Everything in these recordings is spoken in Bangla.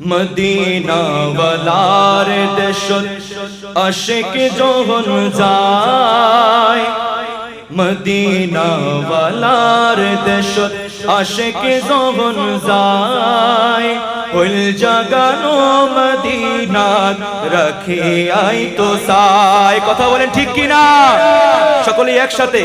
মদিনা ওয়ালার দেশত আশিক যখন যায়। মদিনা ওয়ালার দেশত আশিক যখন যায়। ফুল জাগানো মদিনাত রাখে আই তো সাই। কথা বলেন ঠিক কি না সকলে একসাথে।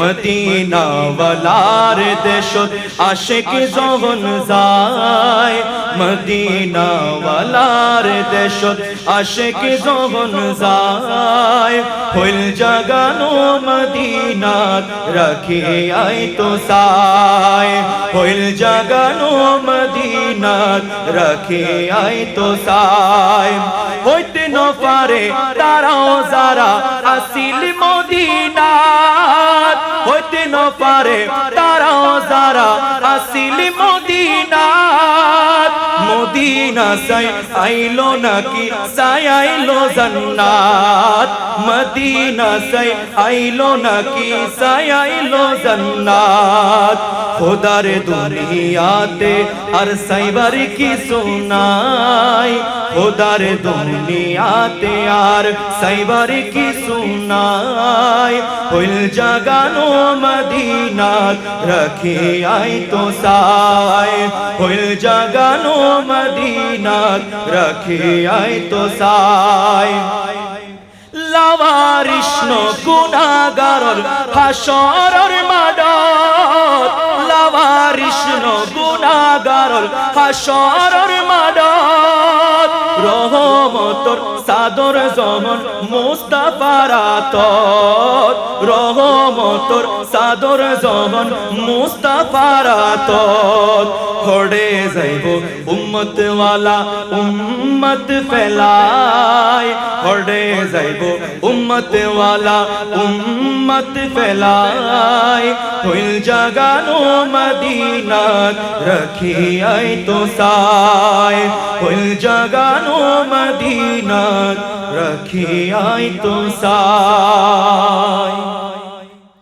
মদিনা ওয়ালার দেশত আশিক যখন যায়। মদিনা ওয়ালার দেশত আশিক যখন যায়। ফুল জাগানো মদিনাত রাখে আই তো সাই। ফুল জাগানো মদিনাত রাখে আই তো সাই হইতে ন পারে তারাও যারা আসিল মদিনাত। হইতে ন পারে তারাও যারা আসিল মদিনাত। মদিনা সাই আইলো নাকি সাই আইলো জান্নাত মদিনা সাই আইলো নাকি সাই আইলো জান্নাত খোদার দুনিয়াতে আর সাইবার কি সুনাই খোদার দুনিয়াতে আর সাইবার কি সুনাই হইল জাগানো মদিনাত রাখে আই তো সাই হইল জাগানো মদিনাত রাখে আই তো সাই লাভারিষ্ণ গুণাগারর হাসরর মাডত লাভারিষ্ণ গুণাগারর হাসরর মাডত রহমতর সাদর জমন মুস্তাফারাত রহমতর সাদর জমন মুস্তাফারাত হড়ে যাইব উম্মত ওয়ালা উম্মত ফেলায়। হড়ে যাইব উম্মত ওয়ালা উম্মত ফেলায়। হইল জাগানো মদিনাত রাখি আই তো সায় হইল জাগানো মদিনাত রাখি আই তো সায়